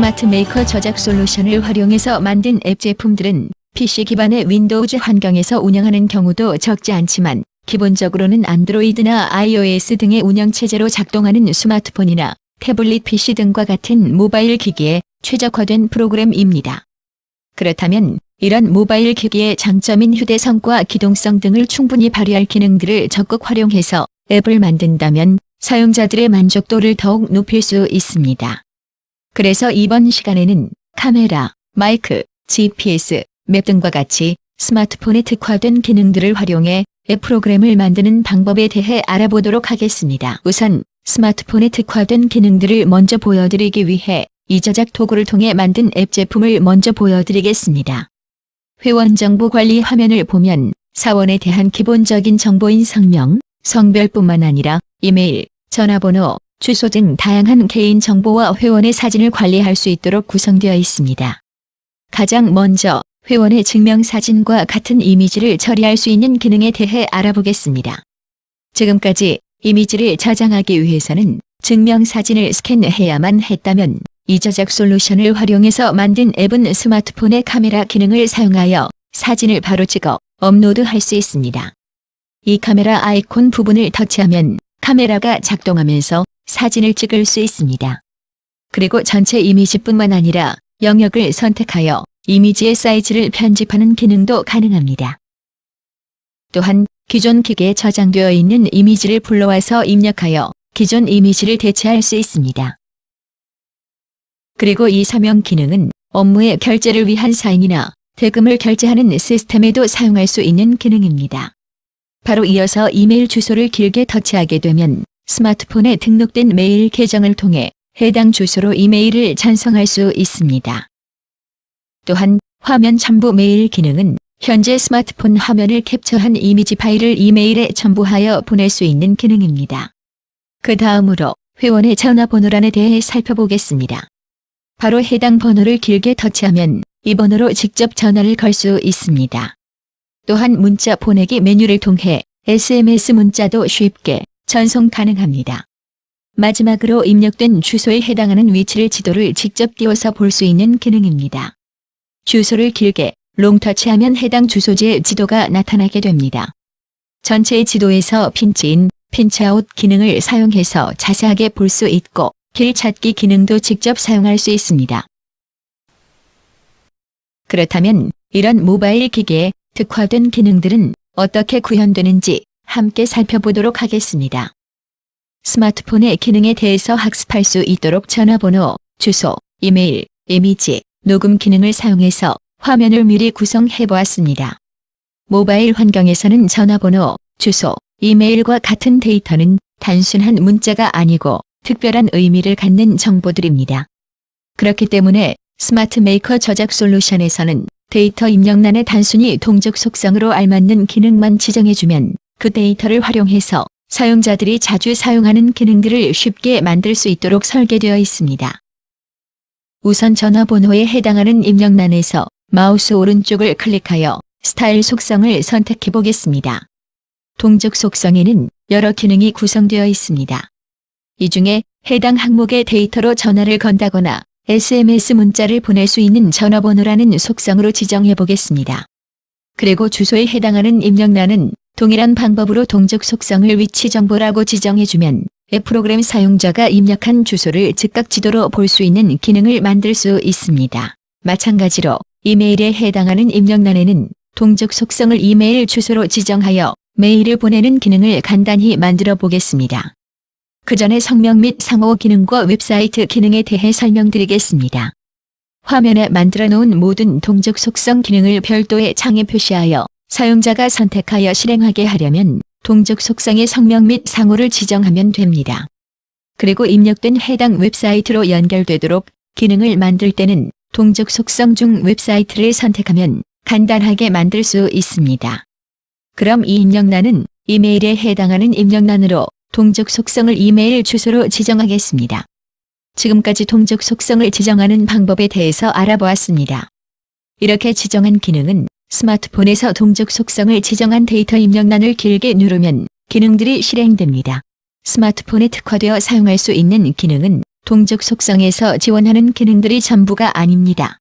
스마트 메이커 저작 솔루션을 활용해서 만든 앱 제품들은 PC 기반의 윈도우즈 환경에서 운영하는 경우도 적지 않지만 기본적으로는 안드로이드나 iOS 등의 운영체제로 작동하는 스마트폰이나 태블릿 PC 등과 같은 모바일 기기에 최적화된 프로그램입니다. 그렇다면 이런 모바일 기기의 장점인 휴대성과 기동성 등을 충분히 발휘할 기능들을 적극 활용해서 앱을 만든다면 사용자들의 만족도를 더욱 높일 수 있습니다. 그래서 이번 시간에는 카메라, 마이크, GPS, 맵 등과 같이 스마트폰에 특화된 기능들을 활용해 앱 프로그램을 만드는 방법에 대해 알아보도록 하겠습니다. 우선 스마트폰에 특화된 기능들을 먼저 보여드리기 위해 이 저작 도구를 통해 만든 앱 제품을 먼저 보여드리겠습니다. 회원 정보 관리 화면을 보면 사원에 대한 기본적인 정보인 성명, 성별뿐만 아니라 이메일, 전화번호, 주소 등 다양한 개인 정보와 회원의 사진을 관리할 수 있도록 구성되어 있습니다. 가장 먼저 회원의 증명사진과 같은 이미지를 처리할 수 있는 기능에 대해 알아보겠습니다. 지금까지 이미지를 저장하기 위해서는 증명사진을 스캔해야만 했다면 이 저작 솔루션을 활용해서 만든 앱은 스마트폰의 카메라 기능을 사용하여 사진을 바로 찍어 업로드할 수 있습니다. 이 카메라 아이콘 부분을 터치하면 카메라가 작동하면서 사진을 찍을 수 있습니다. 그리고 전체 이미지뿐만 아니라 영역을 선택하여 이미지의 사이즈를 편집하는 기능도 가능합니다. 또한 기존 기계에 저장되어 있는 이미지를 불러와서 입력하여 기존 이미지를 대체할 수 있습니다. 그리고 이 서명 기능은 업무의 결제를 위한 사인이나 대금을 결제하는 시스템에도 사용할 수 있는 기능입니다. 바로 이어서 이메일 주소를 길게 터치하게 되면 스마트폰에 등록된 메일 계정을 통해 해당 주소로 이메일을 전송할 수 있습니다. 또한 화면 첨부 메일 기능은 현재 스마트폰 화면을 캡처한 이미지 파일을 이메일에 첨부하여 보낼 수 있는 기능입니다. 그 다음으로 회원의 전화번호란에 대해 살펴보겠습니다. 바로 해당 번호를 길게 터치하면 이 번호로 직접 전화를 걸 수 있습니다. 또한 문자 보내기 메뉴를 통해 SMS 문자도 쉽게 전송 가능합니다. 마지막으로 입력된 주소에 해당하는 위치를 지도를 직접 띄워서 볼 수 있는 기능입니다. 주소를 길게 롱터치하면 해당 주소지의 지도가 나타나게 됩니다. 전체 지도에서 핀치인, 핀치아웃 기능을 사용해서 자세하게 볼 수 있고 길 찾기 기능도 직접 사용할 수 있습니다. 그렇다면 이런 모바일 기기에 특화된 기능들은 어떻게 구현되는지 함께 살펴보도록 하겠습니다. 스마트폰의 기능에 대해서 학습할 수 있도록 전화번호, 주소, 이메일, 이미지, 녹음 기능을 사용해서 화면을 미리 구성해 보았습니다. 모바일 환경에서는 전화번호, 주소, 이메일과 같은 데이터는 단순한 문자가 아니고 특별한 의미를 갖는 정보들입니다. 그렇기 때문에 스마트 메이커 저작 솔루션에서는 데이터 입력란에 단순히 동적 속성으로 알맞는 기능만 지정해주면 그 데이터를 활용해서 사용자들이 자주 사용하는 기능들을 쉽게 만들 수 있도록 설계되어 있습니다. 우선 전화번호에 해당하는 입력란에서 마우스 오른쪽을 클릭하여 스타일 속성을 선택해 보겠습니다. 동적 속성에는 여러 기능이 구성되어 있습니다. 이 중에 해당 항목의 데이터로 전화를 건다거나 SMS 문자를 보낼 수 있는 전화번호라는 속성으로 지정해 보겠습니다. 그리고 주소에 해당하는 입력란은 동일한 방법으로 동적 속성을 위치 정보라고 지정해주면 앱 프로그램 사용자가 입력한 주소를 즉각 지도로 볼 수 있는 기능을 만들 수 있습니다. 마찬가지로 이메일에 해당하는 입력란에는 동적 속성을 이메일 주소로 지정하여 메일을 보내는 기능을 간단히 만들어 보겠습니다. 그 전에 성명 및 상호 기능과 웹사이트 기능에 대해 설명드리겠습니다. 화면에 만들어 놓은 모든 동적 속성 기능을 별도의 창에 표시하여 사용자가 선택하여 실행하게 하려면 동적 속성의 성명 및 상호를 지정하면 됩니다. 그리고 입력된 해당 웹사이트로 연결되도록 기능을 만들 때는 동적 속성 중 웹사이트를 선택하면 간단하게 만들 수 있습니다. 그럼 이 입력란은 이메일에 해당하는 입력란으로 동적 속성을 이메일 주소로 지정하겠습니다. 지금까지 동적 속성을 지정하는 방법에 대해서 알아보았습니다. 이렇게 지정한 기능은 스마트폰에서 동적 속성을 지정한 데이터 입력란을 길게 누르면 기능들이 실행됩니다. 스마트폰에 특화되어 사용할 수 있는 기능은 동적 속성에서 지원하는 기능들이 전부가 아닙니다.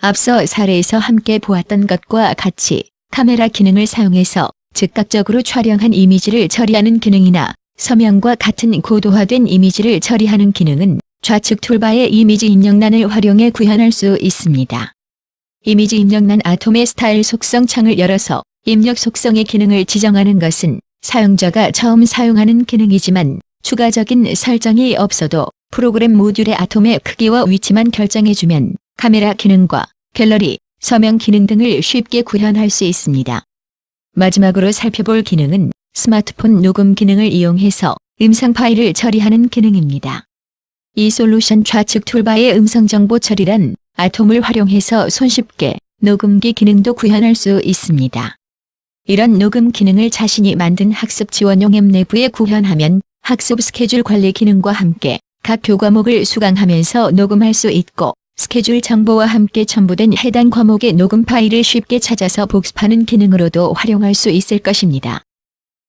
앞서 사례에서 함께 보았던 것과 같이 카메라 기능을 사용해서 즉각적으로 촬영한 이미지를 처리하는 기능이나 서명과 같은 고도화된 이미지를 처리하는 기능은 좌측 툴바의 이미지 입력란을 활용해 구현할 수 있습니다. 이미지 입력란 아톰의 스타일 속성 창을 열어서 입력 속성의 기능을 지정하는 것은 사용자가 처음 사용하는 기능이지만 추가적인 설정이 없어도 프로그램 모듈의 아톰의 크기와 위치만 결정해주면 카메라 기능과 갤러리, 서명 기능 등을 쉽게 구현할 수 있습니다. 마지막으로 살펴볼 기능은 스마트폰 녹음 기능을 이용해서 음성 파일을 처리하는 기능입니다. 이 솔루션 좌측 툴바의 음성 정보 처리란 아톰을 활용해서 손쉽게 녹음기 기능도 구현할 수 있습니다. 이런 녹음 기능을 자신이 만든 학습 지원용 앱 내부에 구현하면 학습 스케줄 관리 기능과 함께 각 교과목을 수강하면서 녹음할 수 있고 스케줄 정보와 함께 첨부된 해당 과목의 녹음 파일을 쉽게 찾아서 복습하는 기능으로도 활용할 수 있을 것입니다.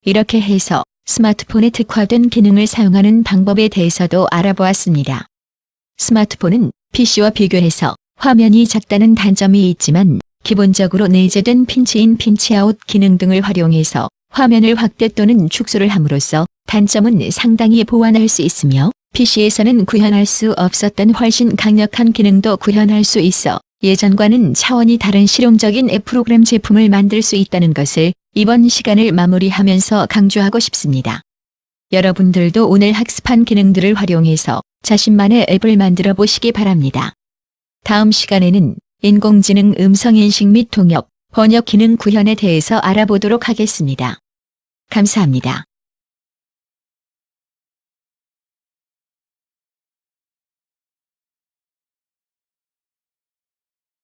이렇게 해서 스마트폰에 특화된 기능을 사용하는 방법에 대해서도 알아보았습니다. 스마트폰은 PC와 비교해서 화면이 작다는 단점이 있지만 기본적으로 내재된 핀치인 핀치아웃 기능 등을 활용해서 화면을 확대 또는 축소를 함으로써 단점은 상당히 보완할 수 있으며 PC에서는 구현할 수 없었던 훨씬 강력한 기능도 구현할 수 있어 예전과는 차원이 다른 실용적인 앱 프로그램 제품을 만들 수 있다는 것을 이번 시간을 마무리하면서 강조하고 싶습니다. 여러분들도 오늘 학습한 기능들을 활용해서 자신만의 앱을 만들어 보시기 바랍니다. 다음 시간에는 인공지능 음성인식 및 통역, 번역 기능 구현에 대해서 알아보도록 하겠습니다. 감사합니다.